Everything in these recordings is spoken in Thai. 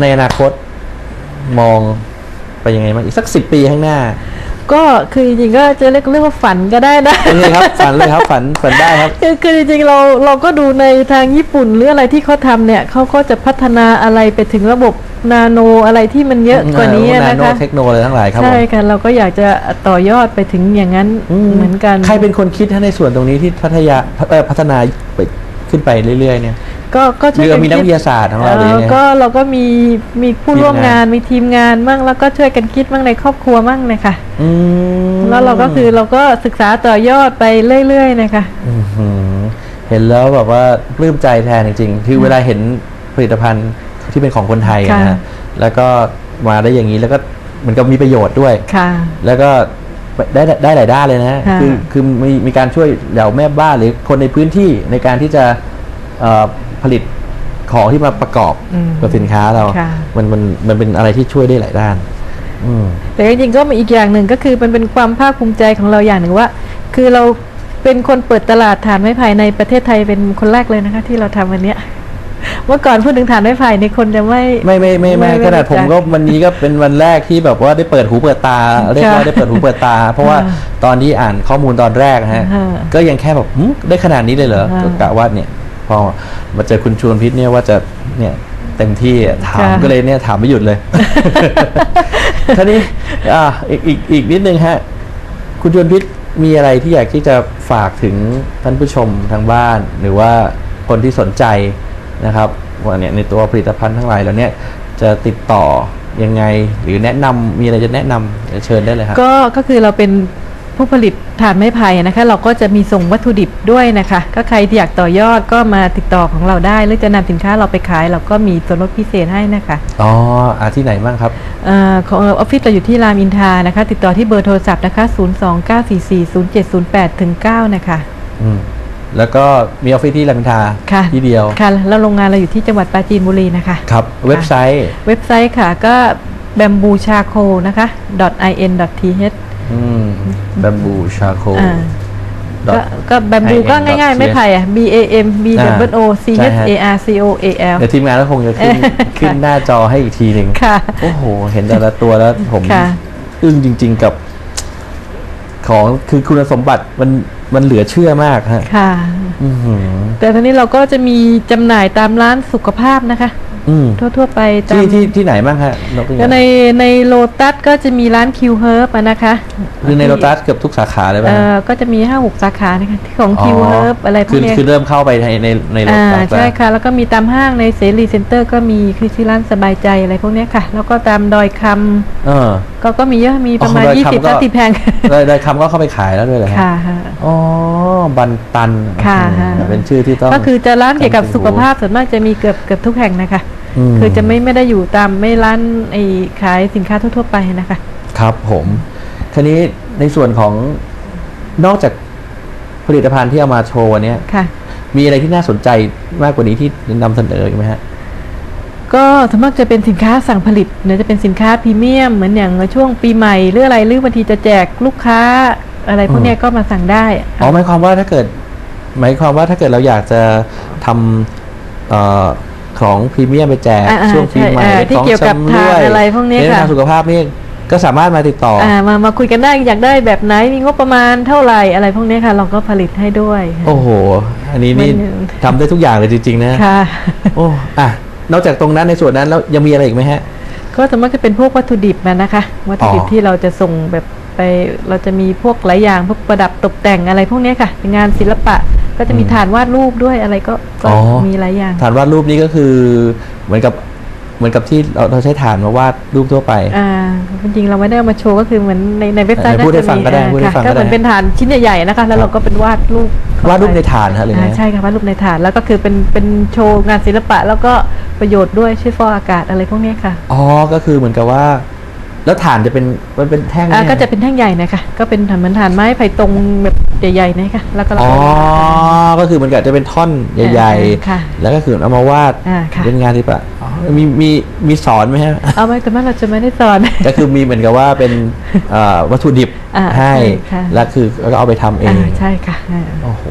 ในอนาคตมองไปยังไงบ้างอีกสักสิบปีข้างหน้า ก็คือจริงๆก็จะเรียกเรียกว่าฝันก็ได้นะเป็นไงครับฝันเลยครับฝันฝันได้ครับคือคือจริงๆเราเราก็ดูในทางญี่ปุ่นหรืออะไรที่เขาทำเนี่ยเขาก็จะพัฒนาอะไรไปถึงระบบนาโนอะไรที่มันเยอะกว่านี้นานะโนคะเทคโนโลยีทั้งหลายครับผใช่มค่ะเราก็อยากจะต่อยอดไปถึงอย่างนั้นเหมือนกัน ใครเป็นคนคิดให้ในส่วนตรงนี้ที่พัฒนาเอ่อพัฒนาไป ขึ้นไปเรื่อยๆเนี่ยก็ก็หรือช่วยมีนักวิทยาศาสตร์ของเราหรือยังไงก็เราก็มีมีผู้ทีมร่วมงานงานมีทีมงานมั่งแล้วก็ช่วยกันคิดมั่งในครอบครัวมั่งนะคะอืมแล้วเราก็คือเราก็ศึกษาต่อยอดไปเรื่อยๆนะคะอหือเห็นแล้วแบบว่าปลื้มใจแทนจริงๆ คือเวลาเห็นผลิตภัณฑ์ที่เป็นของคนไทยอะนะค่ะฮะแล้วก็มาได้อย่างนี้แล้วก็เหมือนกับมีประโยชน์ด้วย ค่ะ แล้วก็ ได้ได้หลายด้านเลยนะฮะค่ะ คือคือมีมีการช่วยเหล่าแม่บ้านหรือคนในพื้นที่ในการที่จะเอ่อผลิตของที่มาประกอบอืมกับสินค้าเรา ค่ะ มันมันมันเป็นอะไรที่ช่วยได้หลายด้าน อืม แต่จริงๆก็มีอีกอย่างหนึ่งก็คือมันเป็นความภาคภูมิใจของเราอย่างหนึ่งว่า คือเราเป็นคนเปิดตลาดฐานไม้ไผ่ในประเทศไทยเป็นคนแรกเลยนะคะ ที่เราทำวันเนี้ย เมื่อก่อนพูดถึงฐานไม้ไผ่ในคนจะไม่ ไม่ไม่ไม่ไม่ไม่ไม่ขนาดรู้จักผมก็วันนี้ก็เป็นวันแรกที่แบบว่าได้เปิดหูเปิดตา เรียกว่าค่ะได้เปิดหูเปิดตา เพราะว่าค่ะตอนที่อ่านข้อมูลตอนแรกนะฮะค่ะก็ยังแค่แบบหึได้ขนาดนี้เลยเหรอค่ะก็กะว่าเนี่ย พอมาเจอคุณชวนพิษเนี่ยว่าจะเนี่ยเต็มที่อะถามค่ะก็เลยเนี่ยถามไม่หยุดเลยท่านี้อ่าอีกอีกอีกนิดนึงฮะ คุณชวนพิษมีอะไรที่อยากที่จะฝากถึงท่านผู้ชมทางบ้าน หรือว่าคนที่สนใจ นะครับว่าเนี่ยในตัวผลิตภัณฑ์ทั้งหลายแล้วเนี่ยจะติดต่อยังไงหรือแนะนำมีอะไรจะแนะนำเดี๋ยวเชิญได้เลยครับก็ก็คือเราเป็นผู้ผลิตถ่านไม้ไผ่นะคะ เราก็จะมีส่งวัตถุดิบด้วยนะคะ ก็ใครที่อยากต่อยอดก็มาติดต่อของเราได้ หรือจะนำสินค้าเราไปขาย เราก็มีส่วนลดพิเศษให้นะคะอ๋ออาที่ไหนบ้างครับเออของออฟฟิศเราอยู่ที่รามอินทรานะคะ ติดต่อที่เบอร์โทรศัพท์นะคะ 029440708ถึง9นะคะ อืม แล้วก็มีออฟฟิศที่รามอินทราค่ะที่เดียวค่ะแล้วโรงงานเราอยู่ที่จังหวัดปราจีนบุรีนะคะครับเว็บไซต์ เว็บไซต์ค่ะก็ bamboo charcoal นะคะ .in .th อืมแบมบูชาโคอ่าก็ก็แบมบูก็ง่ายๆ ไม่ไผ่อะ B A M B W O C H A R C O A L เดี๋ยวทีมงานก็คงจะขึ้นค่ะขึ้นหน้าจอให้อีกทีหนึ่งค่ะโอ้โห เห็นแต่ละตัวแล้วผมค่ะอึ้งจริง ๆกับ ของคือคุณสมบัติมัน มันเหลือเชื่อมากฮะค่ะ อือหือ แต่ทีนี้เราก็จะมีจำหน่ายตามร้านสุขภาพนะคะ อืมทั่วๆไปตาที่มที่ที่ไหนบ้างฮะนกตัวอก็ย่างในในโลตัสก็จะมีร้านคิวเฮิร์บนะคะคือในโลตัสเกือบทุกสาขาเลยป่ะเอ่ฮะอก็จะมีห้าหกสาขานะคะที่ของคิวเฮิร์บอะไรพวคืกเนี้ยคือเริ่มเข้าไปในในในโลอ่าตัสใช่แล้วค่ะ แล้วก็มีตามห้างในเสรีเซ็นเตอร์ก็มีคือชื่อร้านสบายใจอะไรพวกเนี้ยค่ะ แล้วก็ตามดอยคำเออก็ก็มีเยอะมีประมาณอ๋อดอยยี่คำสิบก็สามสิบแพงเลยเลยคำก็เข้าไปขายแล้วด้วยเหรอฮะค่ะค่ะอ๋อบันตันค่ะอืมเป็นชื่อที่ต้องก็คือจะร้านเกี่ยวกับจำเป็นสุขภาพส่วนมากจะมีเกือบเกือบทุกแห่งนะคะม คือจะไม่ไม่ได้อยู่ตามไม่ร้านไอ้ขายสินค้าทั่ว ๆ ไปนะคะ ครับผมทีนี้ในส่วนของนอกจากผลิตภัณฑ์ที่เอามาโชว์วันเนี้ยค่ะ มีอะไรที่น่าสนใจมากกว่านี้ที่นำเสนออีกไหมฮะก็ส่วนมากจะเป็นสินค้าสั่งผลิตเนี่ยจะเป็นสินค้าพรีเมียม เหมือนอย่างช่วงปีใหม่หรืออะไรหรือบางทีจะแจกลูกค้าอะไรพวกเนี้ยก็มาสั่งได้อ๋อหมายความว่าถ้าเกิด หมายความว่าถ้าเกิดเราอยากจะทำเอ่อ ของพรีเมียมไปแจกอ่าอ่าช่วงปีใหม่ใช่อ่าหรือที่ของเกี่ยวกับชำร่วยทานอะไรพวกเนี้ยเน้นค่ะทางสุขภาพนี่ก็สามารถมาติดต่อออ่ามามาคุยกันได้อยากได้แบบไหนมีงบประมาณเท่าไหร่อะไรพวกเนี้ยค่ะ เราก็ผลิตให้ด้วย โอ้โห อันนี้นี่มันทำได้ทุกอย่างเลยจริง ๆ นะค่ะโอ้อะนอกจากตรงนั้นในส่วนนั้นแล้วยังมีอะไรอีกไหมฮะ ก็ส่วนมากจะเป็นพวกวัตถุดิบนะนะคะ วัตถุดิบอ๋อที่เราจะส่งแบบไปเราจะมีพวกหลายอย่างพวกประดับตกแต่งอะไรพวกเนี้ยค่ะ เป็นงานศิลปะ ก็จะมีฐานวาดรูปด้วยอะไรก็ก็อ๋อ มีหลายอย่างฐานวาดรูปนี้ก็คือเหมือนกับเหมือนกับที่เราเราใช้ฐานมาวาดรูปทั่วไป อ่าจริงๆเราไม่ได้เอามาโชว์ก็คือเหมือนในในเว็บไซต์เออพูดให้ฟังก็ได้อ่าพูดให้ค่ะฟังก็ก็เหมือนได้เป็นฐานชิ้นใหญ่ๆนะคะ แล้วเราก็เป็นวาดรูปเข้วาดรูปไปในฐานฮะหรือไงอ่าใช่ค่ะวาดรูปในฐานแล้วก็คือเป็นเป็นโชว์งานศิลปะ แล้วก็ประโยชน์ด้วยช่วยฟอกอากาศอะไรพวกเนี้ยค่ะอ๋อก็คือเหมือนกับว่า แล้วฐานจะเป็นมันเป็นแท่งอ่าเนี่ยก็จะเป็นแท่งใหญ่นะคะก็เป็นฐานเหมือนฐานไม้ไผ่ตรงแบบ ใหญ่ๆนะคะแล้วก็เราอ๋อ ก็ก็คือเหมือนกับจะเป็นท่อนใหญ่อ่าค่ะๆแล้วก็คือเอามาวาดอ่าค่ะเป็นงานศิลปะอ๋อมีมีมีสอนไหมฮะเอาไม่แต่ว่าเราจะไม่ได้สอน ก็คือมีเหมือนกับว่าเป็นเอ่อวัตถุดิบอ่าให้ใช่ค่ะแล้วคือก็เอาไปทำเองอ่าใช่ค่ะอ่าโอ้โห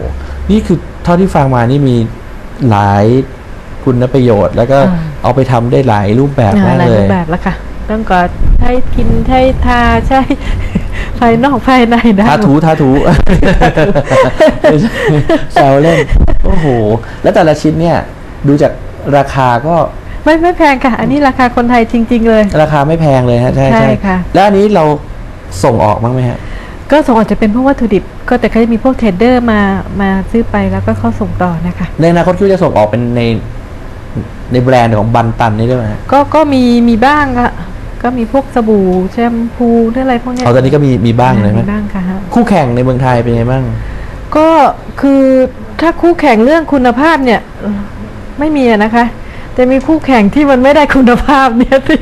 นี่คือเท่าที่ฟังมานี่มีหลายคุณประโยชน์ แล้วก็อ่าเอาไปทำได้หลายรูปแบบมากหลายเลรูยปแบบแล้วค่ะต้องก็ใช้กินใช้ทาใช้ ภายนอกภายในได้ทาหมถูดทาถูแซวเล่นโอ้โห แล้วแต่ละชิ้นเนี่ย ดูจากราคาก็ไม่ไม่แพงค่ะ อันนี้ราคาคนไทยจริง ๆ เลย ราคาไม่แพงเลยฮะใช่ใช่ใช่ค่ะ แล้วอันนี้เราส่งออกบ้างไหมฮะก็ส่งออกจะเป็นพวกวัตถุดิบ ก็แต่เขาจะมีพวกเทรดเดอร์มามาซื้อไปแล้วก็เข้าส่งต่อนะคะในอนาคตคิดว่าจะส่งออกเป็นในในแบรนด์ของบันตันนี่ด้วยไหมฮะก็ก็มีมีบ้างค่ะ ก็มีพวกสบู่แชมพูหรืออะไรพวกเนี้ยเอาตอนนี้ก็มีมีบ้างเลยไหมมีบ้างค่ะคู่แข่งในเมืองไทยเป็นไงบ้าง ก็คือถ้าคู่แข่งเรื่องคุณภาพเนี่ยเอ่อไม่มีอะนะคะ แต่มีคู่แข่งที่มันไม่ได้คุณภาพเนี่ยที่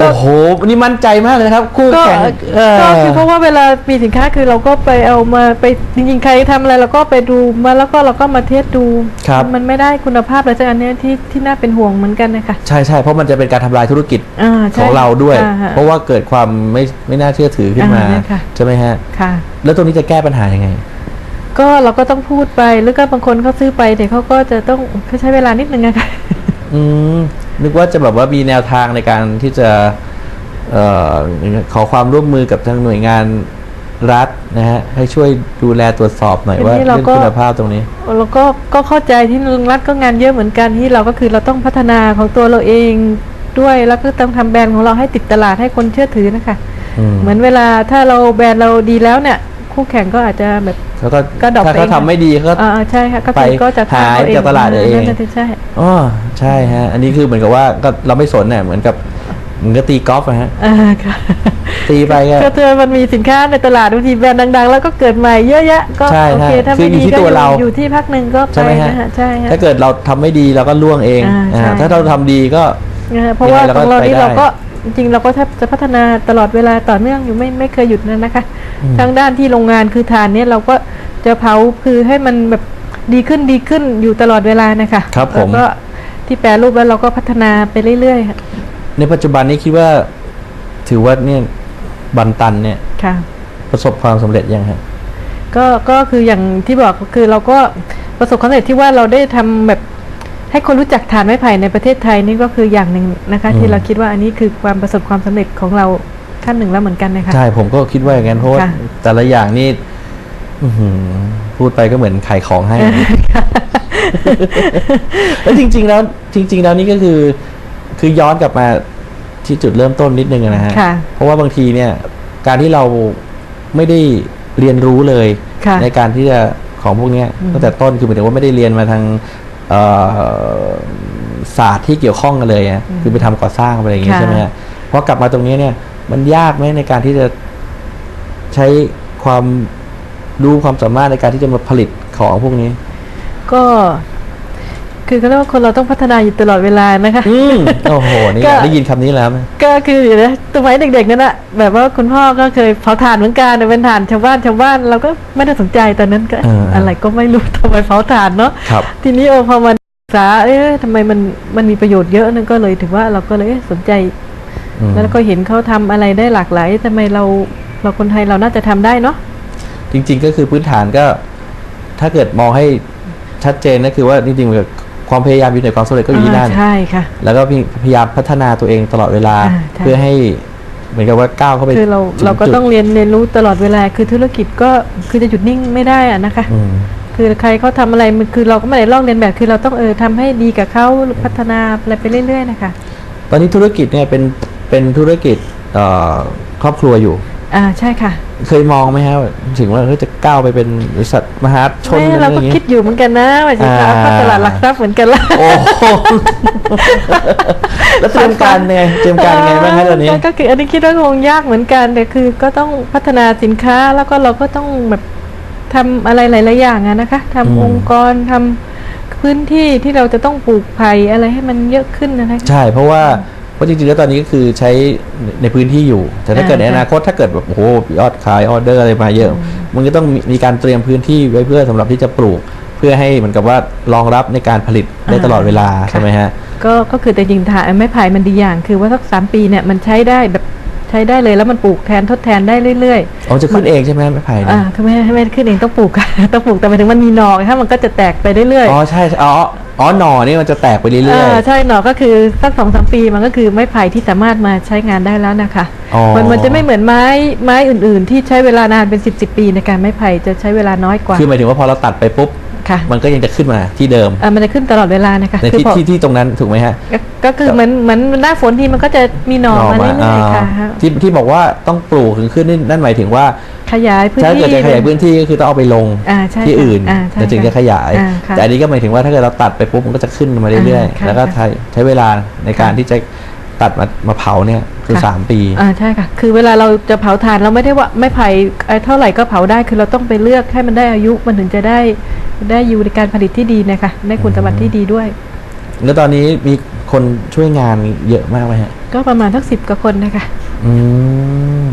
ก็ โอ้โหนี่มั่นใจมากเลยนะครับ คู่ก็แข่งเออก็คือเพราะว่าเวลามีสินค้าคือเราก็ไปเอามาไปจริงๆใครทำอะไรเราก็ไปดูมาแล้วก็เราก็มาเทสดู ครับ มันไม่ได้คุณภาพเลยสักอันเนี้ยที่ที่น่าเป็นห่วงเหมือนกันนะคะใช่ใช่เพราะมันจะเป็นการทำลายธุรกิจอ่าขใช่องเราด้วย อ่ฮะ เพราะว่าเกิดความไม่ไม่น่าเชื่อถือขึ้นมา อ่าเนี่ยค่ะ ใช่ไหมฮะ ค่ะ แล้วตรงนี้จะแก้ปัญหายังไง ก็เราก็ต้องพูดไป หรือก็บางคนเขาซื้อไปแต่เขาก็จะต้องเขาใช้เวลานิดนึงอะค่ะ อืมนึกว่าจะแบบว่ามีแนวทางในการที่จะเอ่อขอความร่วมมือกับทางหน่วยงานรัฐนะฮะให้ช่วยดูแลตรวจสอบหน่อยทีนี้ว่าเราเรื่องก็คุณภาพตรงนี้เราก็ก็เข้าใจที่ลุงรัฐก็งานเยอะเหมือนกันที่เราก็คือเราต้องพัฒนาของตัวเราเองด้วยแล้วก็ต้องทำแบรนด์ของเราให้ติดตลาดให้คนเชื่อถือนะคะอืมเหมือนเวลาถ้าเราแบรนด์เราดีแล้วเนี่ย คู่แข่งก็อาจจะแบบเขาก็ก็ดรอปถ้าไปเขาเองทำไม่ดีเขาก็อ่าใช่ค่ะก็ไปคือก็จะหายทำเอจากตลาดเองนั่นน่ะสิใช่อ๋อใช่ฮะ อันนี้คือเหมือนกับว่าก็เราไม่สนเนี่ยเหมือนกับเหมือนกับตีกอล์ฟอะฮะอ่าค่ะตีไปก็ก็เธอมันมีสินค้าในตลาดบางทีแบรนด์ดัง ๆ แล้วก็เกิดใหม่เยอะแยะก็ใช่โอเคใช่ถ้าคือไม่อยู่ดีที่ก็ตัวเราอยู่ที่พักหนึ่งก็ไปใช่ไหมฮะนะฮะใช่ฮะถ้าเกิดเราทำไม่ดีเราก็ล่วงเองอ่าอ่าใช่ถ้าเราทำดีก็นะฮะเพราะว่ายังไงเราขก็องเรานี่ไปได้เราก็ จริงๆเราก็แทบจะพัฒนาตลอดเวลาต่อเนื่องอยู่ไม่ไม่เคยหยุดนะนะคะอืมทางด้านที่โรงงานคือฐานเนี่ยเราก็จะเผาคือให้มันแบบดีขึ้นดีขึ้นอยู่ตลอดเวลานะคะครับผมแล้วก็ที่แปรรูปแล้วเราก็พัฒนาไปเรื่อยๆค่ะในปัจจุบันนี้คิดว่าถือว่าเนี่ยบันตันเนี่ยค่ะประสบความสำเร็จยังฮะก็ก็คืออย่างที่บอกก็คือเราก็ประสบความสำเร็จที่ว่าเราได้ทำแบบ ให้คนรู้จักฐานไม้ไผ่ในประเทศไทยนี่ก็คืออย่างหนึ่งนะคะอืมที่เราคิดว่าอันนี้คือความประสบความสำเร็จของเราขั้นหนึ่งแล้วเหมือนกันนะคะใช่ผมก็คิดว่าอย่างนั้นเพราะว่าค่ะแต่ละอย่างนี่อื้อหือพูดไปก็เหมือนขายของให้ แล้วจริง ๆ แล้ว จริง ๆ แล้วนี่ก็คือ คือย้อนกลับมาที่จุดเริ่มต้นนิดนึงนะฮะค่ะเพราะว่าบางทีเนี่ย การที่เราไม่ได้เรียนรู้เลยค่ะในการที่จะของพวกเนี้ยอืมตั้งแต่ต้นคือหมายถึงว่าไม่ได้เรียนมาทางเอ่อ ศาสตร์ที่เกี่ยวข้องกันเลยอะคือไปทำก่อสร้างอะไรอย่างงี้ค่ะใช่ไหมฮะพอกลับมาตรงนี้เนี่ย มันยากไหมในการที่จะใช้ความรู้ความสามารถในการที่จะมาผลิตของพวกนี้ ก็ คือเขาเรียกว่าคนเราต้องพัฒนาอยู่ตลอดเวลานะคะ อืมโอ้โห นี่ก็ ได้ยินคำนี้แล้วนะก็คือเดี๋ยวนะสมัยเด็กๆนั่นแหละแบบว่าคุณพ่อก็เคยเผาถ่านเหมือนกันแต่เป็นถ่านชาวบ้านชาวบ้านเราก็ไม่ได้สนใจตอนนั้นก็เออออะไรก็ไม่รู้ทำไมเผาถ่านเนาะครับ ทีนี้โอพอมาศึกษาเอ๊ะทำไมมันมันมีประโยชน์เยอะนั่นก็เลยถือว่าเราก็เลยเอ๊ะสนใจ อืม แล้วก็เห็นเขาทำอะไรได้หลากหลายทำไมเราเราคนไทยเราน่าจะทำได้เนาะ จริง ๆ ก็คือพื้นฐานก็ ถ้าเกิดมองให้ชัดเจนก็คือว่าจริงๆมันก็ ความพยายามอยู่ในความสำเร็จก็อยู่ที่นั่นาใช่ค่ะ แล้วก็พยายามพัฒนาตัวเองตลอดเวลาอ่าใช่เพื่อให้เหมือนกับว่าก้าวเข้าไปคือเราถึเราก็จุดต้องเรียนเรียนรู้ตลอดเวลา คือธุรกิจก็คือจะหยุดนิ่งไม่ได้อะนะคะอืมคือใครเขาทำอะไรมันคือเราก็ไม่ได้ลอกเรียนแบบคือเราต้องเออทำให้ดีกับเขาพัฒนาอะไรไปเรื่อยๆนะคะ ตอนนี้ธุรกิจเนี่ยเป็นเป็นธุรกิจเอ่อครอบครัวอยู่ อ่าใช่ค่ะ เคยมองไหมฮะถึงว่าเฮ้ยจะก้าวไปเป็นบริษัทมหาชนแม่อะไรเราอก็ย่างคิงี้ดอยู่เหมือนกันนะว่าจะอ่า เข้าตลาดหลักทรัพย์เหมือนกันละโอ้โหแล้วเตรียมการไงเตรียมการไงบ้างฮะตอนนี้ ก็คืออันนี้คิดว่าคงยากเหมือนกันแต่คือก็ต้องพัฒนาสินค้าแล้วก็เราก็ต้องแบบทำอะไรหลายๆอย่างอะนะคะทำอืม องค์กรทำพื้นที่ที่เราจะต้องปลูกไผ่อะไรให้มันเยอะขึ้นนะคะ ใช่เพราะว่า เพราะจริงๆแล้วตอนนี้ก็คือใช้ในพื้นที่อยู่ แต่ถ้าเกิดในอนาคตถ้าเกิดแบบโอ้โหยอดขายออเดอร์อะไรมาเยอะ มันก็ต้องมีการเตรียมพื้นที่ไว้เพื่อสำหรับที่จะปลูก เพื่อให้เหมือนกับว่ารองรับในการผลิตได้ตลอดเวลาใช่ไหมฮะก็ก็คือแต่จริงๆถ่ายไม้ไผ่มันดีอย่าง คือว่าสักสามปีเนี่ยมันใช้ได้แบบ ใช้ได้เลยแล้วมันปลูกแทนทดแทนได้เรื่อยอ๋อจะขึ้นเองใช่ไหมไม้ไผ่ๆเนี่อ่ายคือไม่ให้ไม่ให้ขึ้นเองต้องปลูก ต้องปลูกแต่หมายถึงมันมีหนอกถ้ามันก็จะแตกไปเรื่อยๆอ๋อใช่ใช่อ๋ออ๋อหน่อนี่มันจะแตกไปเรื่เออยอใช่หนอกก็คือสักสองสามปีมันก็คือไม้ไผ่ที่สามารถมาใช้งานได้แล้วนะคะอ๋อมันมันจะไม่เหมือนไม้ไม้อื่น ๆ ที่ใช้เวลานานเป็นสิบสิบปีในการไม้ไผ่จะใช้เวลาน้อยกว่าๆคือหมายถึงว่าพอเราตัดไปปุ๊บ ค่ะมันก็ยังจะขึ้นมาที่เดิมเอ่อมันจะขึ้นตลอดเวลานะคะในคือที่พอที่ที่ตรงนั้นถูกไหมฮะก็ก็คือเหมือนเหมือนหน้าฝนทีมันก็จะมีหนอมาเรื่อยๆค่ะอ่าที่ที่บอกว่าต้องปลูกถึงขึ้นนี่นั่นหมายถึงว่าขยายพื้นถ้าที่เกิดจะขยายพื้นที่ก็คือต้องเอาไปลงอ่าใช่ที่ค่ะอื่นอ่าใช่แล้วถึงจะขยายอ่าค่ะแต่อันนี้ก็หมายถึงว่าถ้าเกิดเราตัดไปปุ๊บมันก็จะขึ้นมาเรื่อยอ่าๆค่ะแล้วก็ใช้ใช้เวลาในการที่จะตัดมามาเผาเนี่ยคือค่ะสามปีอ่าใช่ค่ะ คือเวลาเราจะเผาถ่านเราไม่ได้ว่าไม่ไผ่ไอ้เท่าไหร่ก็เผาได้ คือเราต้องไปเลือกให้มันได้อายุมันถึงจะได้ ได้อยู่ในการผลิตที่ดีนะคะได้คุณสมบัติที่ดีด้วย แล้วตอนนี้มีคนช่วยงานเยอะมากไหมฮะ ก็ประมาณทักสิบกว่าคนนะคะ อืม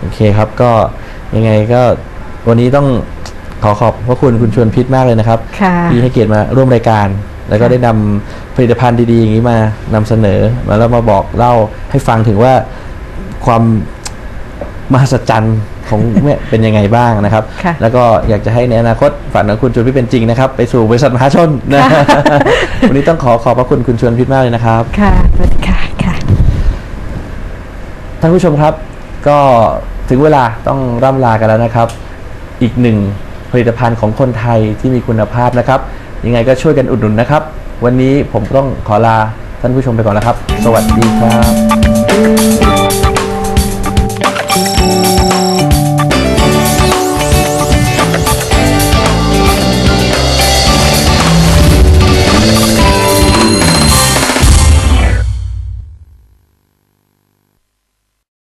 โอเคครับก็ยังไงก็วันนี้ต้องขอขอบพระคุณคุณชวนพิษมากเลยนะครับค่ะที่ให้เกียรติมาร่วมรายการ แล้วก็ได้นำผลิตภัณฑ์ดีๆอย่างนี้มานำเสนอมาแล้วมาบอกเล่าให้ฟังถึงว่าความ มหัศจรรย์ของแม่เป็นยังไงบ้างนะครับ ค่ะแล้วก็อยากจะให้ในอนาคตฝันของคุณชวนพิษเป็นจริงนะครับ ไปสู่บริษัทมหาชนนะวันนี้ต้องขอขอบพระคุณคุณชวนพิษมากเลยนะครับ ค่ะสวัสดีค่ะค่ะ ท่านผู้ชมครับก็ถึงเวลาต้องร่ำลากันแล้วนะครับ อีกหนึ่งผลิตภัณฑ์ของคนไทยที่มีคุณภาพนะครับ ยังไงก็ช่วยกันอุดหนุนนะครับ วันนี้ผมต้องขอลาท่านผู้ชมไปก่อนแล้วครับ สวัสดีครับ